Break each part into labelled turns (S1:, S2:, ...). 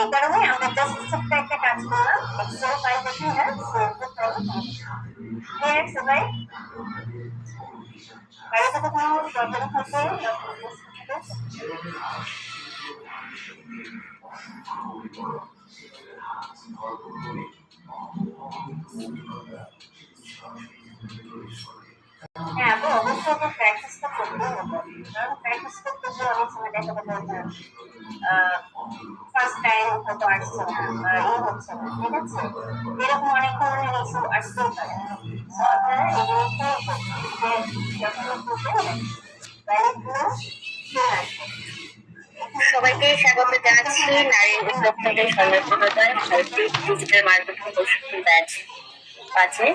S1: এই কারণে আমরা জাস্ট ছোট্ট একটা কাজ করলাম এক্সেল ফাইল দেখে আমরা সেভ করতে হবে ক্লিয়ার সবাই বাইরে থেকে কোনো প্রবলেম থাকলে হ্যাঁ আপু অবশ্যই আপনার প্র্যাকটিসটা করতে হবে। কারণ প্র্যাকটিস করতে গিয়ে অনেক সময় দেখা যাবে ফার্স্ট টাইম হয়তো আসছে না এই হচ্ছে না, ঠিক আছে? এরকম অনেক ধরনের ইস্যু আসতেই পারে আপনারা এগুলোকে
S2: সবাইকে স্বাগত জানাচ্ছি, নারী উদ্যোক্তাদের সর্বপ্রদায় ভারতীয় ডিজিটাল মার্কেটিং প্রশিক্ষণ ব্যাচ আছে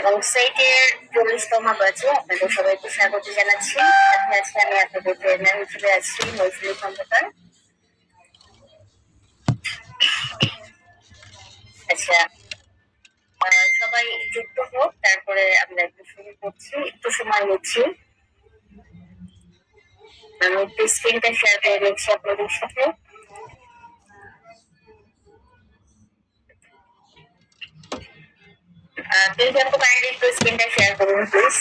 S2: এবং সেইটের চল্লিশতম ব্যাচে আপনাদের সবাইকে স্বাগত জানাচ্ছি। সাথে আজকে আমি আপনাদের ট্রেনার হিসেবে আছি মৌসুমী খন্দকার। আচ্ছা সবাই যুক্ত হোক, তারপরে আমরা একটু শুরু করছি, একটু সময় নিচ্ছি। আমি একটু স্ক্রিনটা শেয়ার করে দিচ্ছি আপনাদের সাথে। প্লিজ আপু কাইন্ডলি একটু স্ক্রিনটা শেয়ার করুন প্লিজ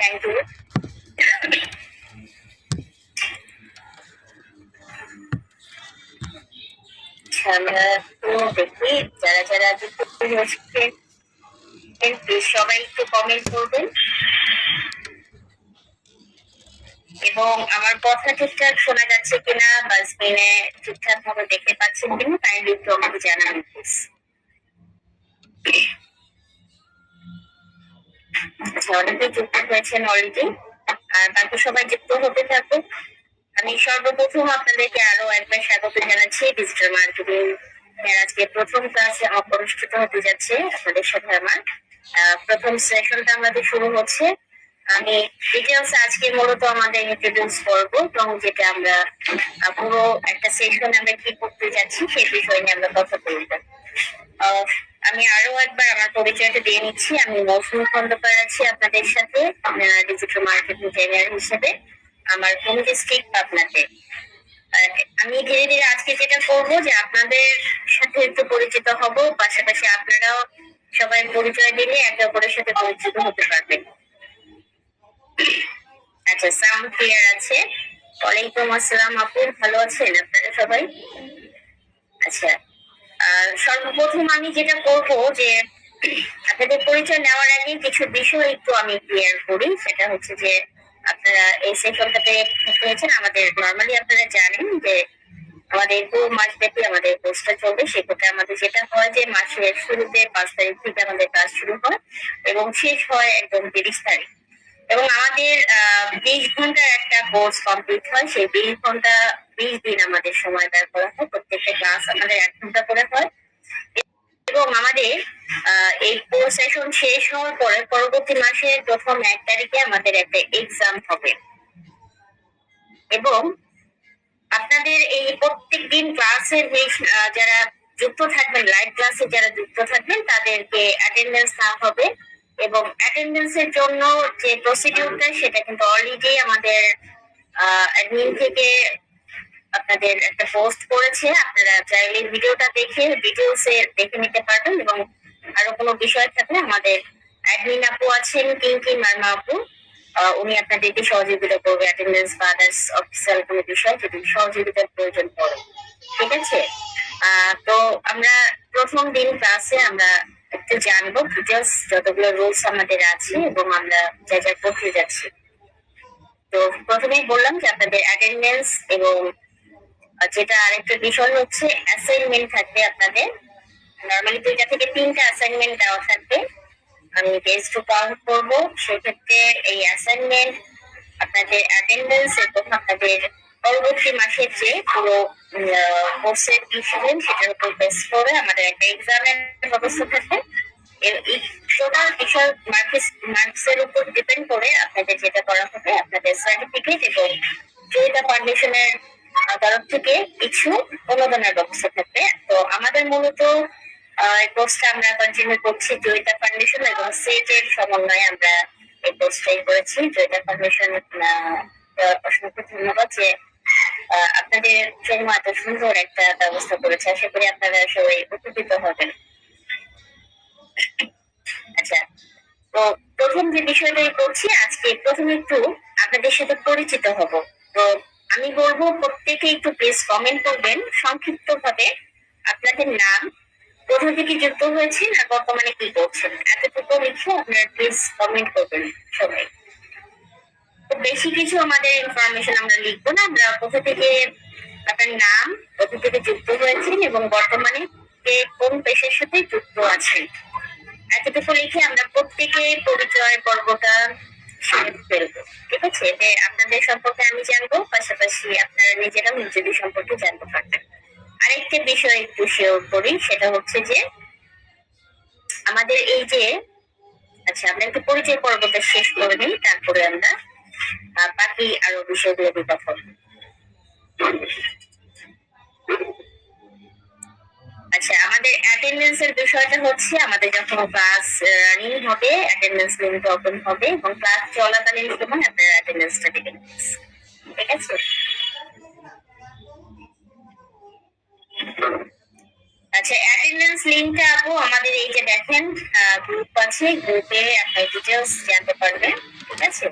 S2: থ্যাংক ইউ আমরা তো দেখি যারা যারা যুক্ত সবাই একটু কমেন্ট করবেন। এবং আমার কথা ঠিকঠাক শোনা যাচ্ছে কিনা বা স্ক্রিনে ঠিকঠাক ভাবে দেখতে পাচ্ছেন কিনা কাইন্ডলি একটু আমাকে জানাবেন প্লিজ আচ্ছা অনেকে যুক্ত হয়েছেন অলরেডি আর বাকি সবাই যুক্ত হতে থাকুক। আমি সর্বপ্রথম আপনাদেরকে আরও একবার স্বাগত জানাচ্ছি। ডিজিটাল মার্কেটিং আজকে প্রথম ক্লাসে অনুষ্ঠিত হতে যাচ্ছে আপনাদের সাথে আমার। প্রথম সেশনটা আমাদের শুরু হচ্ছে। আমি ডিটেলস আজকে মূলত আমাদের ইন্ট্রোডিউস করব, এবং যেটা আমরা পুরো একটা সেশন আমরা কি করতে যাচ্ছি সেই বিষয় নিয়ে আমরা কথা বলব। আমি আরও একবার আমার পরিচয়টা দিয়ে নিচ্ছি। আমি মৌসুমী খন্দকার আছি আপনাদের সাথে ডিজিটাল মার্কেটিং ট্রেনার হিসেবে। আমার হোম ডিস্ট্রিক্ট পাবনাতে। আমি ধীরে ধীরে আজকে যেটা করব যে আপনাদের সাথে একটু পরিচিত হব, পাশাপাশি আপনারাও সবাই পরিচয় দিলে একে অপরের সাথে পরিচিত হতে পারবেন। আচ্ছা সাউন্ড ক্লিয়ার আছে? ওয়ালাইকুম আসসালাম আপু, ভালো আছেন আপনারা সবাই? আচ্ছা সর্বপ্রথম আমি যেটা করব যে, আপনাদের পরিচয় নেওয়ার আগে কিছু বিষয় একটু আমি ক্লিয়ার করি। সেটা হচ্ছে যে, আপনারা এই সেশনটাতে হয়েছেন। আমাদের নর্মালি আপনারা জানেন যে, আমাদের দু মাস ব্যাপী আমাদের কোর্সটা চলবে। সেক্ষেত্রে আমাদের যেটা হয় যে, মাসের শুরুতে পাঁচ তারিখ থেকে আমাদের কাজ শুরু হয় এবং শেষ হয় একদম তিরিশ তারিখ। এবং আমাদের বিশ ঘণ্টার একটা কোর্স কমপ্লিট হয়, সেই বিশ ঘণ্টা, বিশ দিন আমাদের সময় ব্যয় করা হয়, প্রত্যেকটা ক্লাস আমাদের এক ঘণ্টা করে হয়। এবং আমাদের এই কোর্স সেশন শেষ হওয়ার পরে, পরবর্তী মাসের প্রথম এক তারিখে আমাদের একটা এক্সাম হবে। এবং আপনাদের এই প্রত্যেক দিন ক্লাসের যারা যুক্ত থাকবেন লাইভ ক্লাসে যারা যুক্ত থাকবেন, তাদেরকে অ্যাটেন্ডেন্স না হবে। এবং অ্যাটেন্ডেন্সের জন্য যে প্রসিডিউরটা সেটা কিন্তু অলরেডি আমাদের অ্যাডমিন থেকে আপনাদের একটা পোস্ট করেছে। আপনারা চাইলে ভিডিওটা দেখে ডিটেলস দেখে নিতে পারবেন এবং আরও কোনো বিষয় থাকলে আমাদের অ্যাডমিন আপু আছেন কিঙ্কি মার্মা আপু। উনি আপনাদেরকে সহযোগিতা করবে অ্যাটেন্ডেন্স বা আদার্স অফিসিয়াল কোনো বিষয় যদি সহযোগিতার প্রয়োজন পড়ে। ঠিক আছে? তো আমরা প্রথম দিন ক্লাসে আমরা একটু জানব ডিটেলস যতগুলো রুলস আমাদের আছে এবং আমরা যা যা করতে যাচ্ছি। তো প্রথমেই বললাম যে আপনাদের অ্যাটেন্ডেন্স এবং যেটা আরেকটা বিষয় হচ্ছে অ্যাসাইনমেন্ট থাকবে আপনাদের। নর্মালি দুইটা থেকে তিনটা অ্যাসাইনমেন্ট দেওয়া থাকবে। আমি বেস্ট টু কাউন্ট করব, সেক্ষেত্রে এই অ্যাসাইনমেন্ট আপনাদের অ্যাটেন্ডেন্স এবং আপনাদের পরবর্তী মাসের যে পুরো কোর্সের ডিসিশন সেটার উপর বেস করে আমাদের একটা এক্সামের ব্যবস্থা থাকে। যেটা তরফ থেকে কিছু ব্যবস্থা থাকবে। তো আমাদের মূলত আমরা কন্টিনিউ করছি জয়িতা ফাউন্ডেশন এবং সেটের সমন্বয়ে আমরা এই কোর্সটাই করেছি। জয়িতা ফাউন্ডেশন অসংখ্য ধন্যবাদ যে আপনাদের জন্য এত সুন্দর একটা ব্যবস্থা করেছে। আশা করি আপনারা সবাই উপকৃত হবেন। আচ্ছা তো প্রথম যে বিষয়টাই করছি আজকে প্রথমে একটু আপনাদের সাথে পরিচিত হব। তো আমি বলব, প্রত্যেকে একটু প্লিজ কমেন্ট করবেন। সংক্ষিপ্ত ভাবে আপনাদের নাম, কোথা থেকে যুক্ত হয়েছেন আর বর্তমানে কি করছেন। এতটুকু লিখে আপনারা প্লিজ কমেন্ট করবেন সবাই। বেশি কিছু আমাদের ইনফরমেশন আমরা লিখব না। আমরা কোথা থেকে আপনার নাম, কোথা থেকে যুক্ত হয়েছেন এবং বর্তমানে কে কোন পেশার সাথে যুক্ত আছেন। এতটুকু লিখে আমরা প্রত্যেকে পরিচয়, পর্বটা ফেলব ঠিক আছে? যে আপনাদের সম্পর্কে আমি জানব, পাশাপাশি আপনারা নিজেরাও নিজেদের সম্পর্কে জানতে পারবেন। আরেকটা বিষয় একটু শেয়ার করি, সেটা হচ্ছে যে আমাদের এই যে আচ্ছা আমরা একটু পরিচয় পর্বটা শেষ করে নিই, তারপরে আমরা বাকি আরও বিষয়গুলো নিয়ে আচ্ছা আমাদের অ্যাটেন্ডেন্স এর বিষয়টা হচ্ছে, আমাদের যখন ক্লাস রানিং হবে অ্যাটেন্ডেন্স লিমিট ওপেন হবে, এবং ক্লাস চলাকালীন সময় আপনারা অ্যাটেন্ডেন্সটা দেবেন ঠিক আছে? আচ্ছা অ্যাটেন্ডেন্স লিংকটা আপু আমাদের এই যে দেখেন গ্রুপ আছে গ্রুপে আপনার ডিটেলস জানতে পারবেন। ঠিক আছে?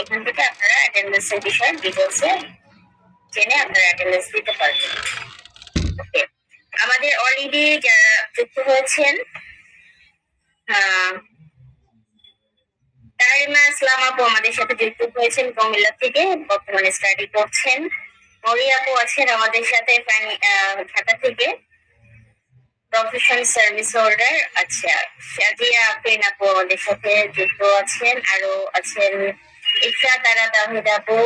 S2: এখান থেকে আপনারা অ্যাটেন্ডেন্স এর বিষয়ে ডিটেলস জেনে আপনারা অ্যাটেন্ডেন্স দিতে পারবেন। আমাদের অলরেডি যারা যুক্ত হয়েছেন তারিমা ইসলাম আপু আমাদের সাথে যুক্ত হয়েছেন, কুমিল্লা থেকে বর্তমানে স্টাডি করছেন। মরি আপু আছেন আমাদের সাথে ঢাকা থেকে। প্রফেশন সার্ভিস হোল্ডার আচ্ছা শাজিয়া আফরিন আপু আমাদের সাথে যুক্ত আছেন, আরও আছেন ইফরা তারা তাহিদ আপু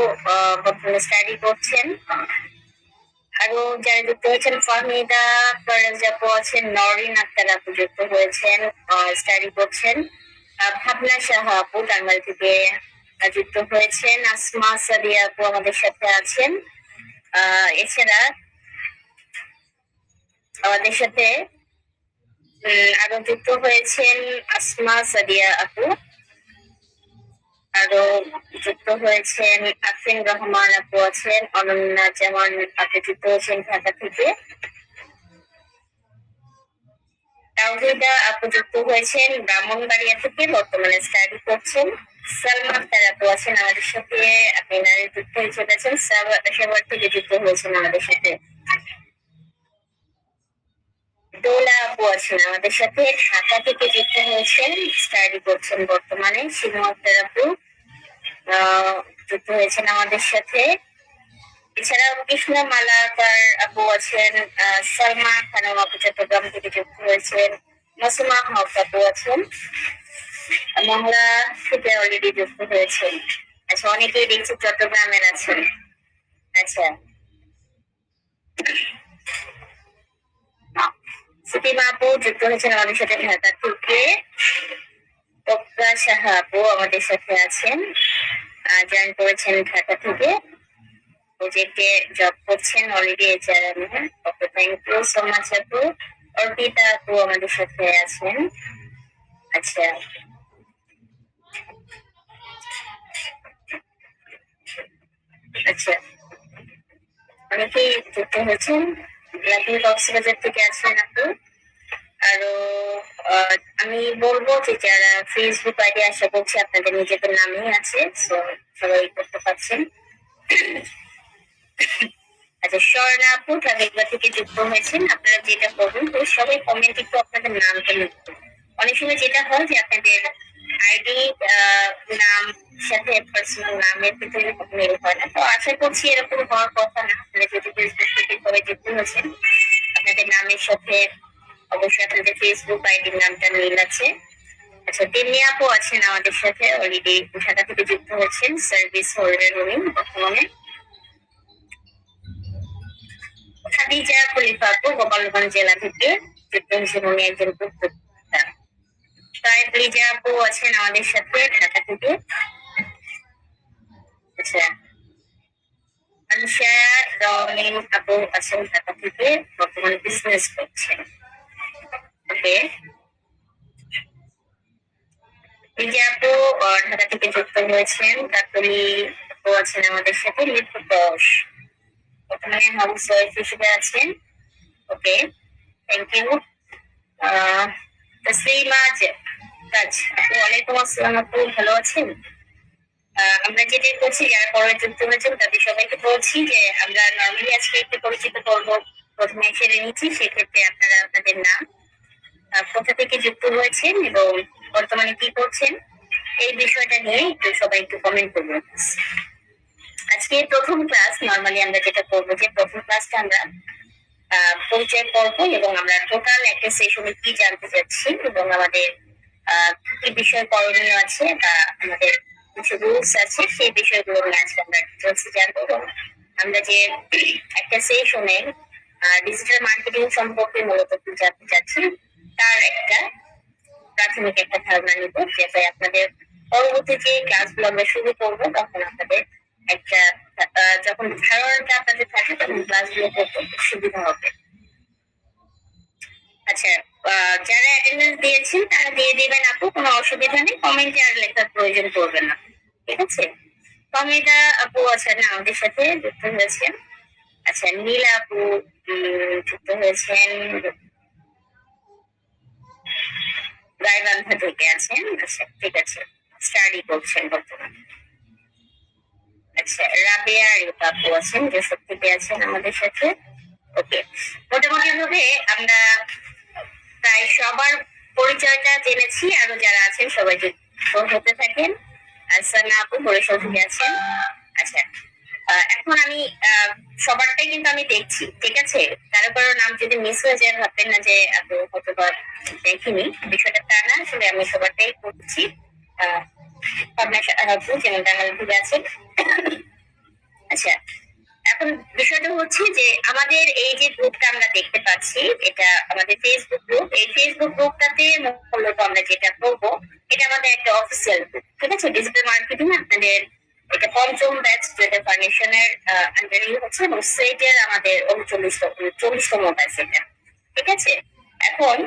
S2: বর্তমানে স্টাডি করছেন। আরও যারা যুক্ত হয়েছেন ফাহমিদা, ফরাজ আপু আছেন, নরিন আক্তার আপু যুক্ত হয়েছেন স্টাডি করছেন। ভাবনা সাহা আপু টাঙ্গাইল থেকে যুক্ত হয়েছেন। আসমা সাদিয়া আপু আমাদের সাথে আছেন। এছাড়া আমাদের সাথে আরও যুক্ত হয়েছেন আসমা সাদিয়া আপু। আরও যুক্ত হয়েছেন আফিন রহমান আপু আছেন, অনন্যা জামান আপু যুক্ত হয়েছেন ঢাকা থেকে। তাওহিদা আপু যুক্ত হয়েছেন ব্রাহ্মণবাড়িয়া থেকে, বর্তমানে স্টাডি করছেন। সালমা আক্তার আপু আছেন আমাদের সাথে, আপনি নারী যুক্ত হয়ে চলেছেন। সেবার থেকে যুক্ত হয়েছেন আমাদের সাথে। দোলা আপু আছেন আমাদের সাথে ঢাকা থেকে যুক্ত হয়েছেন স্টাডি করছেন বর্তমানে শিমু আক্তার আপু। যুক্ত হয়েছেন আমাদের সাথে। এছাড়াও কৃষ্ণ মালাকার আপু আছেন সালমা খানম আপু চট্টগ্রাম থেকে যুক্ত হয়েছেন, মাসুমা হক আপু আছেন। মহলা থেকে অলরেডি যুক্ত হয়েছেন আচ্ছা অনেকেই দেখছি চট্টগ্রামের আছেন। আচ্ছা। সুতিমা আপু যুক্ত হয়েছেন আমাদের সাথে ঢাকা থেকে। সাহা আপু আমাদের সাথে আছেন। জয়েন করেছেন ঢাকা থেকে। প্রজেক্টে জব করছেন already HRM okay thank you so much আপু। অর্পিতা আপু আমাদের সাথে আছেন। আচ্ছা। আচ্ছা। অনেকেই যুক্ত হয়েছেন। লাকি কক্সবাজার থেকে আছেন আপু আরও আমি বলব যে যারা ফেসবুক আইডি আশা করছি আপনাদের নিজেদের আছে সবাই করতে পারছেন। আচ্ছা স্বর্ণা আপু ট্রাভেলবা থেকে যুক্ত হয়েছেন। আপনারা যেটা করবেন তো সবাই কমেন্ট একটু আপনাদের নামটা লিখবেন। অনেক সময় যেটা হয় যে আপনাদের আচ্ছা তিন্নি আপু আছেন আমাদের সাথে অলরেডি ঢাকা থেকে যুক্ত হয়েছেন সার্ভিস হোল্ডার উনি বর্তমানে। খাদিজা খলিফা আপু, গোপালগঞ্জ জেলা থেকে যুক্ত হয়েছেন, উনি একজন উদ্যোক্তা। তাই লিজা আপু আছেন আমাদের সাথে, ঢাকা থেকে। আচ্ছা। আনসা রমিন আপু আছেন ঢাকা থেকে, বর্তমানে বিজনেস করছেন। ওকে। যে আপু ঢাকা থেকে যুক্ত হয়েছেন, কাকলি আপু আছেন আমাদের সাথে লিপু দশ ওখানে হাউস ওয়াইফ হিসেবে আছেন। Okay. Thank you Taslima Taj ওয়ালাইকুম আসসালাম আপু, ভালো আছেন? আমরা যেটা করছি, যারা পরে যুক্ত হয়েছেন, তাদের সবাইকে বলছি যে আমরা নর্মালি আজকে একটু পরিচিত করব প্রথমে সেরে নিচ্ছি সেক্ষেত্রে আপনারা আপনাদের নাম কোথা থেকে যুক্ত হয়েছেন এবং বর্তমানে কি করছেন, এই বিষয়টা নিয়ে একটু সবাই একটু কমেন্ট করবেন। আজকে প্রথম ক্লাস নর্মালি আমরা যেটা করব যে প্রথম ক্লাসটা আমরা পরিচয় পর্ব এবং আমরা টোটাল একটা সেশনে কি জানতে চাচ্ছি এবং আমাদের কি কি বিষয় করণীয় আছে বা আমাদের কিছু রুলস আছে, সেই বিষয়গুলো নিয়ে আজকে আমরা ডিটেলস জানব এবং আমরা যে একটা সেশনে ডিজিটাল মার্কেটিং সম্পর্কে মূলত কি জানতে চাচ্ছি, তার একটা প্রাথমিক একটা ধারণা নিব যাতে আপনাদের পরবর্তী যে ক্লাসগুলো আমরা শুরু করব তখন আপনাদের একটা যখন ধারণাটা আপনাদের থাকে তখন ক্লাসগুলো করতে সুবিধা হবে। আচ্ছা যারা অ্যাটেন্ডেন্স দিয়েছেন, তারা দিয়ে দিবেন আপু, কোনো অসুবিধা নেই। কমেন্টে আর লেখার প্রয়োজন পড়বে না। ঠিক আছে? কমেন্টা আপু আছেন আমাদের সাথে যুক্ত হয়েছেন। আচ্ছা নীলা আপু যুক্ত হয়েছেন। গাইবান্ধা থেকে আছেন। আচ্ছা ঠিক আছে। স্টাডি করছেন বর্তমানে। আচ্ছা প্রায় সবার পরিচয়টা জেনেছি, আরও যারা আছেন সবাই হতে থাকেন। আসানা আপু বরিশাল থেকে আছেন। আচ্ছা এখন আমি সবারটাই কিন্তু আমি দেখছি, ঠিক আছে? কারও কারও নাম যদি মিস হয়ে যায়, ভাববেন না যে আপনি বা দেখিনি। বিষয়টা তা না, আসলে আমি সবারটাই করছি। পাবনা আপু যেমন টাঙ্গাইল থেকে আছেন। আচ্ছা এখন বিষয়টা হচ্ছে যে আমাদের এই যে গ্রুপটা আমরা দেখতে পাচ্ছি, এটা আমাদের ফেসবুক গ্রুপ এই ফেসবুক গ্রুপটাতে মূলত আমরা যেটা করব, এটা আমাদের একটা অফিসিয়াল গ্রুপ ঠিক আছে? ডিজিটাল মার্কেটিং আপনাদের এটা পঞ্চম ব্যাচ যেটা ফাউন্ডেশনের আন্ডারিং হচ্ছে এবং সেটের আমাদের উনচল্লিশ চল্লিশতম ব্যাচ এটা, ঠিক আছে? এখন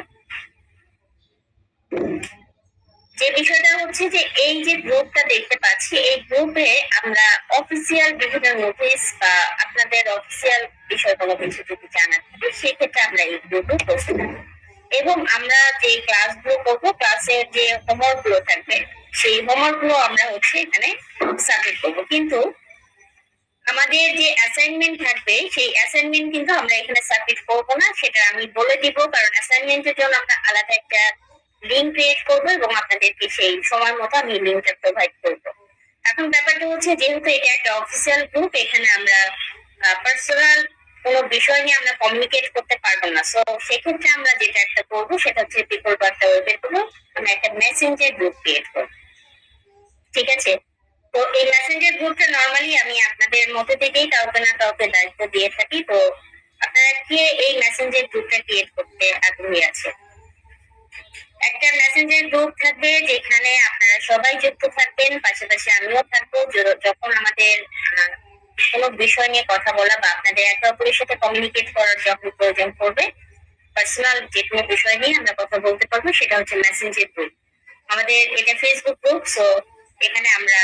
S2: যে বিষয়টা হচ্ছে যে এই যে গ্রুপটা দেখতে পাচ্ছি, এই গ্রুপে আমরা অফিসিয়াল বিভিন্ন নোটিশ বা আপনাদের অফিসিয়াল বিষয় কোনো কিছু যদি জানার থাকে, সেক্ষেত্রে আমরা এই গ্রুপে করব এবং আমরা যে ক্লাসগুলো করব ক্লাসের যে হোমওয়ার্কগুলো থাকবে, সেই হোমওয়ার্কগুলো আমরা হচ্ছে এখানে সাবমিট করব। কিন্তু আমাদের যে অ্যাসাইনমেন্ট থাকবে, সেই অ্যাসাইনমেন্ট কিন্তু আমরা এখানে সাবমিট করব না, সেটা আমি বলে দিব, কারণ অ্যাসাইনমেন্টের জন্য আমরা আলাদা একটা লিঙ্ক ক্রিয়েট করব এবং আপনাদেরকে সেই সময় মতো আমি লিঙ্কটা প্রোভাইড করব। এখন ব্যাপারটা হচ্ছে যেহেতু এটা একটা অফিসিয়াল গ্রুপ এখানে আমরা পার্সোনাল কোনো বিষয় নিয়ে আমরা কমিউনিকেট করতে পারব না। সো সেক্ষেত্রে আমরা যেটা একটা করব, সেটা হচ্ছে বিকল্প একটা ওয়েবের করব আমরা একটা মেসেঞ্জার গ্রুপ ক্রিয়েট করব। ঠিক আছে? তো এই মেসেঞ্জার গ্রুপটা নর্মালি আমি আপনাদের মধ্যে থেকেই কাউকে না কাউকে দায়িত্ব দিয়ে থাকি। তো আপনারা কে এই মেসেঞ্জার গ্রুপটা ক্রিয়েট করতে আগ্রহী আছে একটা মেসেঞ্জার গ্রুপ থাকবে যেখানে আপনারা সবাই যুক্ত থাকবেন, পাশাপাশি আমিও থাকব। যখন আমাদের কোনো বিষয় নিয়ে কথা বলা বা আপনাদের একে অপরের সাথে কমিউনিকেট করার যখন প্রয়োজন পড়বে পার্সোনাল যে কোনো বিষয় নিয়ে আমরা কথা বলতে পারব, সেটা হচ্ছে মেসেঞ্জার গ্রুপ আমাদের এটা ফেসবুক গ্রুপ সো এখানে আমরা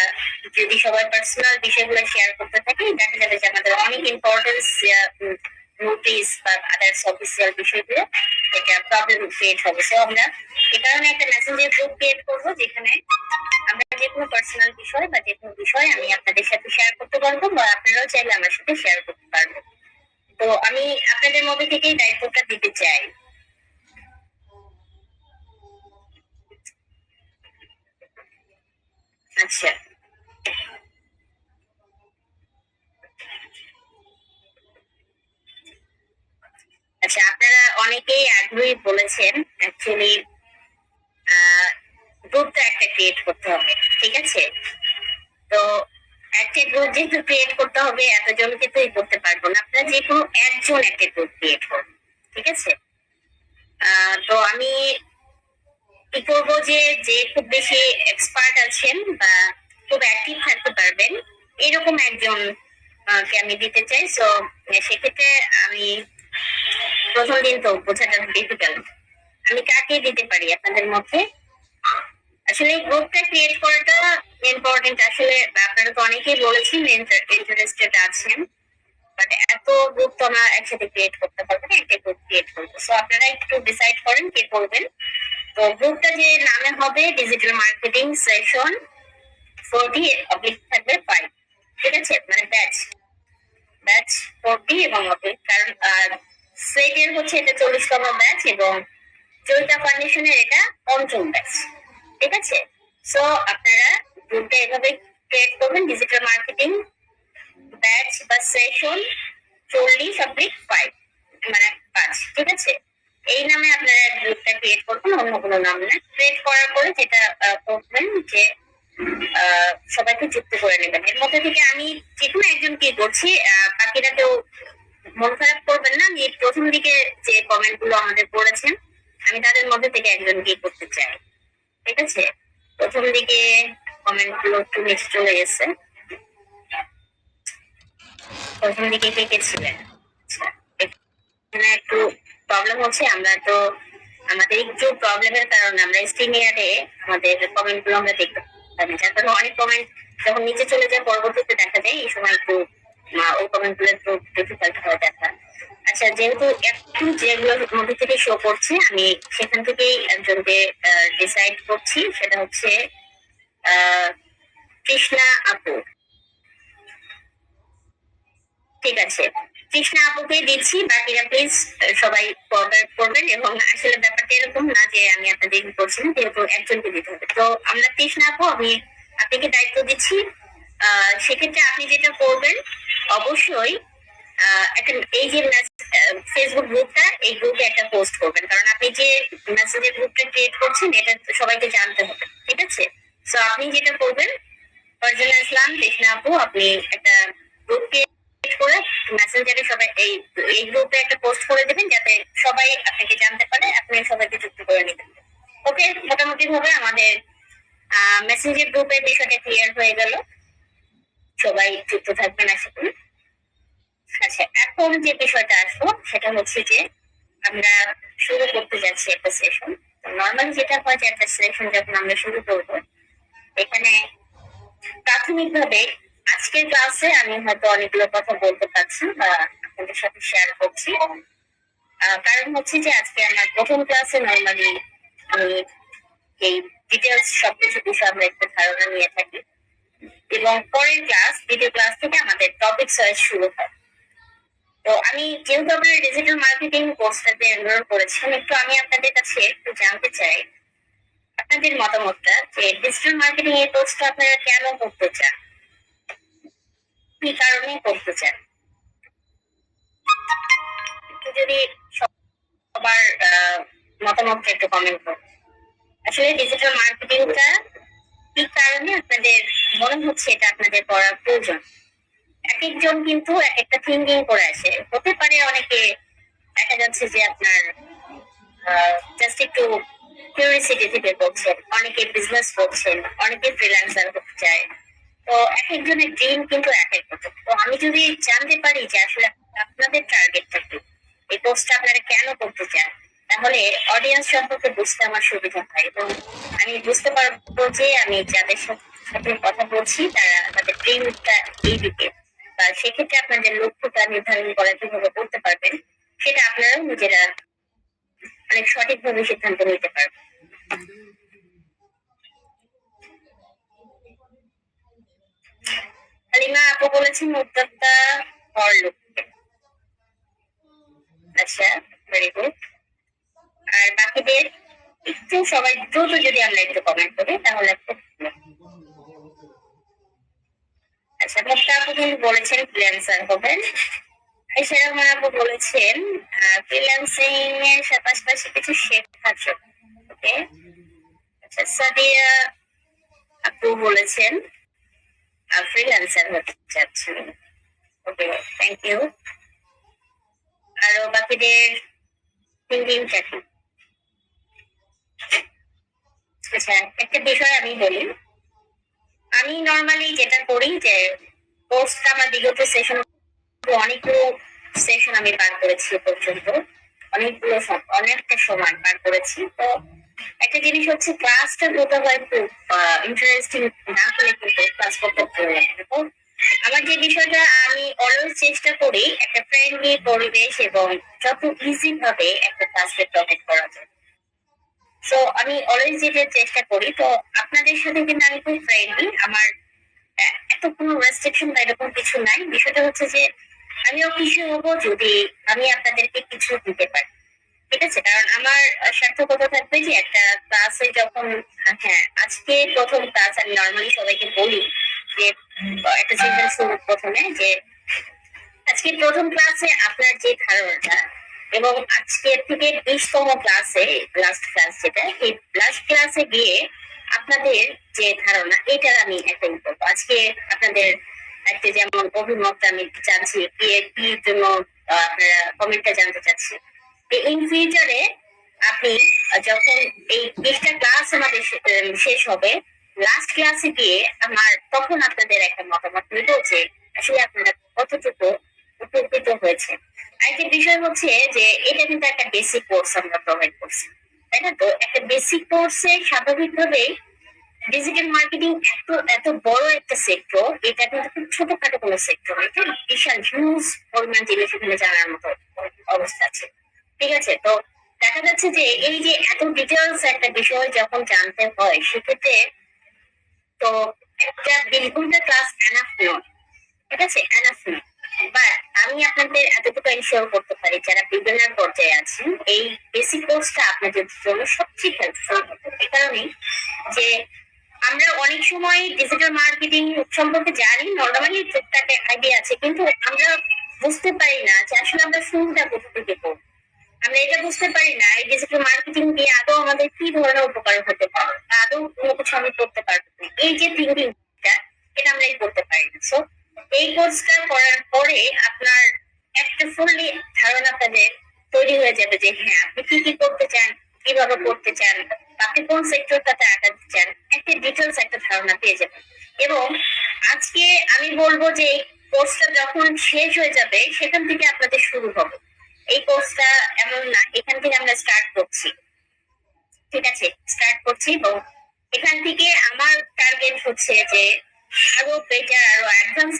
S2: যদি সবাই পার্সোনাল বিষয়গুলো শেয়ার করতে থাকি, দেখা যাবে যে আমাদের অনেক ইম্পর্টেন্স নোটিস বা আদার্স অফিসিয়াল বিষয়গুলো এটা প্রবলেম ক্রিয়েট হবে। সো আমরা এ কারণে একটা মেসেঞ্জার গ্রুপ ক্রিয়েট করব, যেখানে আমরা যে কোনো পার্সোনাল বিষয় বা যে কোনো বিষয় আমি আপনাদের সাথে শেয়ার করতে পারব বা আপনারাও চাইলে আমার সাথে শেয়ার করতে পারব তো, আমি আপনাদের মধ্যে থেকেই দায়িত্বটা দিতে চাই। আচ্ছা। আচ্ছা আপনারা অনেকেই আগ্রহী বলেছেন অ্যাকচুয়ালি গ্রুপটা একটা ক্রিয়েট করতে হবে, ঠিক আছে? তো একটা গ্রুপ যেহেতু ক্রিয়েট করতে হবে, এতজনকে তো করতে পারব না। আপনারা যে কোনো একজন একটা গ্রুপ ক্রিয়েট করুন, ঠিক আছে? তো আমি কি করব যে যে খুব বেশি এক্সপার্ট আছেন বা খুব অ্যাক্টিভ থাকতে পারবেন, এরকম একজন কে আমি দিতে চাই। সো সেক্ষেত্রে আমি প্রথম দিন তো বোঝাটা ডিফিকাল্ট আমি কাকে দিতে পারি আপনাদের মধ্যে? আসলে এই গ্রুপটা ক্রিয়েট করাটা ইম্পর্টেন্ট আসলে আপনারা তো অনেকেই বলেছেন ইন্টারেস্টেড আছেন। বাট এত গ্রুপ তো আমরা একসাথে ক্রিয়েট করতে পারব না, একটা গ্রুপ ক্রিয়েট করব। সো আপনারা একটু ডিসাইড করেন কে করবেন। তো গ্রুপটা যে নামে হবে digital marketing session forty oblique থাকবে ফাইভ ঠিক আছে? মানে ব্যাচ ব্যাচ ফোরটি এবং অবলিক কারণ সেটের হচ্ছে এটা চল্লিশতম ব্যাচ এবং চৈতা ফাউন্ডেশনের এটা পঞ্চম ব্যাচ ঠিক আছে? সো আপনারা গ্রুপটা এভাবে ক্রিয়েট করবেন ডিজিটাল মার্কেটিং ব্যাচ বা সেশন চল্লিশ অব্লিক ফাইভ মানে পাঁচ, ঠিক আছে? এই নামে আপনারা গ্রুপটা ক্রিয়েট করবেন, অন্য কোনো নাম না। ক্রিয়েট করার পরে যেটা করবেন যে সবাইকে যুক্ত করে নেবেন। এর মধ্যে থেকে আমি যে কোনো একজন কি করছি বাকিরা কেউ মন খারাপ করবেন না আমি প্রথম দিকে যে কমেন্টগুলো আমাদের করেছেন আমি তাদের মধ্যে থেকে একজন কি করতে চাই। ঠিক আছে? প্রথম দিকে কমেন্টগুলো একটু নিচে চলে গেছে। প্রথম দিকে কে কে ছিলেন? আচ্ছা, এখানে একটু প্রবলেম হচ্ছে আমরা তো আমাদের একটু প্রবলেমের কারণে আমরা স্টিমিয়ারে আমাদের কমেন্টগুলো আমরা দেখতে না। যার কারণে অনেক কমেন্ট যখন নিচে চলে যায় পরবর্তীতে দেখা যায় এই সময় একটু ওই কমেন্টগুলো একটু ডিফিকাল্ট হয়ে দেখা আচ্ছা যেহেতু এখন যেগুলোর মধ্যে থেকে শো করছে, আমি সেখান থেকেই একজনকে ডিসাইড করছি। সেটা হচ্ছে কৃষ্ণা আপু। ঠিক আছে। কৃষ্ণা আপুকে দিচ্ছি, বাকিরা প্লিজ সবাই কোঅপারেট করবেন। এবং আসলে ব্যাপারটা এরকম না যে আমি আপনাদের করছি না, যেহেতু একজনকে দিতে হবে। তো আমরা কৃষ্ণা আপু, আমি আপনাকে দায়িত্ব দিচ্ছি। সেক্ষেত্রে আপনি যেটা করবেন, অবশ্যই একটা, এই যে ফেসবুক গ্রুপটা এই গ্রুপে একটা পোস্ট করবেন। কারণ আপনি যে মেসেজের গ্রুপটা ক্রিয়েট করছেন, এটা সবাইকে জানতে হবে, ঠিক আছে? সো আপনি যেটা করবেন ফারজানা ইসলাম কৃষ্ণা আপু আপনি একটা গ্রুপ ক্রিয়েট করে মেসেঞ্জারে সবাই, এই এই গ্রুপে একটা পোস্ট করে দেবেন, যাতে সবাই আপনাকে জানতে পারে, আপনি সবাইকে যুক্ত করে নেবেন। ওকে মোটামুটি ভাবে আমাদের মেসেঞ্জার গ্রুপের বিষয়টা ক্লিয়ার হয়ে গেল। সবাই যুক্ত থাকবেন, আশা করি। আচ্ছা এখন যে বিষয়টা আসব, সেটা হচ্ছে যে আমরা শুরু করতে যাচ্ছি একটা সেশন নর্মালি যেটা হয় যে একটা সেশন যখন আমরা শুরু করব, এখানে প্রাথমিকভাবে আজকের ক্লাসে আমি হয়তো অনেকগুলো কথা বলতে পারছি বা আপনাদের সাথে শেয়ার করছি। কারণ হচ্ছে যে আজকে আমার প্রথম ক্লাসে নর্মালি আমি এই ডিটেলস সবকিছু বিষয়ে আমরা একটু ধারণা নিয়ে থাকি। এবং পরের ক্লাস দ্বিতীয় ক্লাস থেকে আমাদের টপিক ওয়াইজ শুরু হয়। তো আমি যেহেতু আপনারা ডিজিটাল মার্কেটিং কোর্সটাতে এনরোল করেছেন, একটু আমি আপনাদের কাছে একটু জানতে চাই, আপনাদের মতামতটা যে ডিজিটাল মার্কেটিং এই কোর্সটা আপনারা কেন করতে চান? কি কারণে করতে চান? যদি সবার মতামতটা একটু কমেন্ট করুন। আসলে ডিজিটাল মার্কেটিংটা কি কারণে আপনাদের মনে হচ্ছে এটা আপনাদের করা প্রয়োজন। এক একজন কিন্তু এক একটা থিঙ্কিং করে আসে। হতে পারে অনেকে দেখা যাচ্ছে যে আপনার জাস্ট একটু কিউরিসিটি থেকে করছেন অনেকে বিজনেস করছেন অনেকে ফ্রিল্যান্সার হতে চায়। তো এক একজনের ড্রিম কিন্তু এক এক তো আমি যদি জানতে পারি যে আসলে আপনাদের টার্গেটটা কি? এই পোস্টটা আপনারা কেন করতে চান? তাহলে অডিয়েন্স সম্পর্কে বুঝতে আমার সুবিধা হয় এবং আমি বুঝতে পারব যে আমি যাদের সাথে কথা বলছি, তারা তাদের ড্রিমটা এই দিকে। বা সেক্ষেত্রে আপনাদের লক্ষ্যটা নির্ধারণ করা কীভাবে করতে পারবেন, সেটা আপনারাও নিজেরা অনেক সঠিকভাবে সিদ্ধান্ত নিতে পারবেন। হালিমা আপু বলেছেন, উদ্যোক্তা হওয়ার লক্ষ্যে। আচ্ছা ভেরি গুড আর বাকিদের একটু সবাই দ্রুত যদি আমরা একটু কমেন্ট করি, তাহলে আচ্ছা মুক্তা আপু কিন্তু বলেছেন ফ্রিল্যান্সার হবেন। এসা রহমান আপু বলেছেন ফ্রিল্যান্সিং এর পাশাপাশি কিছু শেখার জন্য। ওকে আচ্ছা সাদিয়া আপু বলেছেন ফ্রিল্যান্সার হতে চাচ্ছেন। ওকে থ্যাংক ইউ আরও বাকিদের থিঙ্কিংটা কি আচ্ছা একটা বিষয় আমি বলি। আমি নর্মালি যেটা করি যে কোর্সটা আমার বিগত সেশন অনেকগুলো সেশন আমি পার করেছি পর্যন্ত। অনেকগুলো অনেকটা সময় পার করেছি। তো একটা জিনিস হচ্ছে ক্লাসটা হতে হয় খুব ইন্টারেস্টিং না হলে কিন্তু ক্লাস করতে ভালো তো আমার যে বিষয়টা, আমি অলওয়েজ চেষ্টা করি একটা ফ্রেন্ডলি পরিবেশ এবং যত ইজি ভাবে একটা ক্লাসকে প্রভাইড করা যায়। সো আমি অলওয়েজ যেটা চেষ্টা করি, তো আপনাদের সাথে কিন্তু আমি খুব ফ্রেন্ডলি আমার এত কোনো রেস্ট্রিকশন বা এরকম কিছু নাই। বিষয়টা হচ্ছে যে আমিও খুশি হব যদি আমি আপনাদেরকে কিছু দিতে পারি। ঠিক আছে? কারণ আমার সার্থকতা থাকবে যে একটা ক্লাসে যখন হ্যাঁ আজকে প্রথম ক্লাস আমি নর্মালি সবাইকে বলি যে, একটা সেন্টেন্স প্রথমে, যে, আজকে প্রথম ক্লাসে আপনার যে ধারণাটা এবং আজকে থেকে বিশতম ক্লাসে লাস্ট ক্লাস যেটা, এই লাস্ট ক্লাসে গিয়ে আপনাদের যে ধারণা, এটার আমি ই করব আজকে আপনাদের একটা যেমন অভিমত আমি জানছি কি কি জন্য আপনারা কমেন্টটা জানতে চাচ্ছি ইন ফিউচারে আপনি যখন এই বিশটা ক্লাস আমাদের শেষ হবে লাস্ট ক্লাসে গিয়ে আমার, তখন আপনাদের একটা মতামত নিব যে, আসলে আপনারা কতটুকু উপকৃত হয়েছে। আরেকটা বিষয় হচ্ছে যে, এটা কিন্তু একটা বেসিক কোর্স আমরা প্রোভাইড করছি, তাই না? তো একটা বেসিক কোর্সে স্বাভাবিকভাবেই ডিজিটাল মার্কেটিং এত এত বড় একটা সেক্টর এটা কিন্তু খুব ছোটখাটো কোনো সেক্টর বিশাল হিউজ পরিমাণ জিনিস এখানে জানার মতো অবস্থা আছে। ঠিক আছে? তো দেখা যাচ্ছে যে এই যে এত ডিটেলস একটা বিষয় যখন জানতে হয়, সেক্ষেত্রে তো একটা ঘণ্টা ক্লাস এনাফ নয়। ঠিক আছে? এনাফ নয়। বাট আমি আপনাদের এতটুকু এনশিওর করতে পারি, যারা বিগিনার পর্যায়ে আছেন, এই বেসিক কোর্সটা আপনাদের জন্য সবচেয়ে হেল্পফুল এই কারণেই যে আমরা অনেক সময় ডিজিটাল মার্কেটিং সম্পর্কে জানি নর্মালি টুকটাক আইডিয়া আছে, কিন্তু আমরা বুঝতে পারি না যে আসলে আমরা শুরুটা কোথা থেকে করব। আমরা এটা বুঝতে পারি না, এই ডিজিটাল মার্কেটিং দিয়ে আদৌ আমাদের কি ধরনের উপকার হতে পারে, বা আদৌ কোনো কিছু আমি করতে পারব। এই যে থিঙ্কিংটা এটা আমরা এই করতে পারি না। সো এই কোর্সটা করার পরে আপনার একটা ফুললি ধারণা আপনাদের তৈরি হয়ে যাবে যে হ্যাঁ আপনি কি কি করতে চান, কীভাবে করতে চান আপনি কোন সেক্টরটাতে আগাতে চান, একটা ডিটেলস একটা ধারণা পেয়ে যাবেন। এবং আজকে আমি বলব যে কোর্সটা যখন শেষ হয়ে যাবে, সেখান থেকে আপনাদের শুরু হবে। এই কোর্সটা এমন না, এখান থেকে আমরা স্টার্ট করছি। ঠিক আছে? স্টার্ট করছি এবং এখান থেকে আমার টার্গেট হচ্ছে যে আরও বেটার আরও অ্যাডভান্স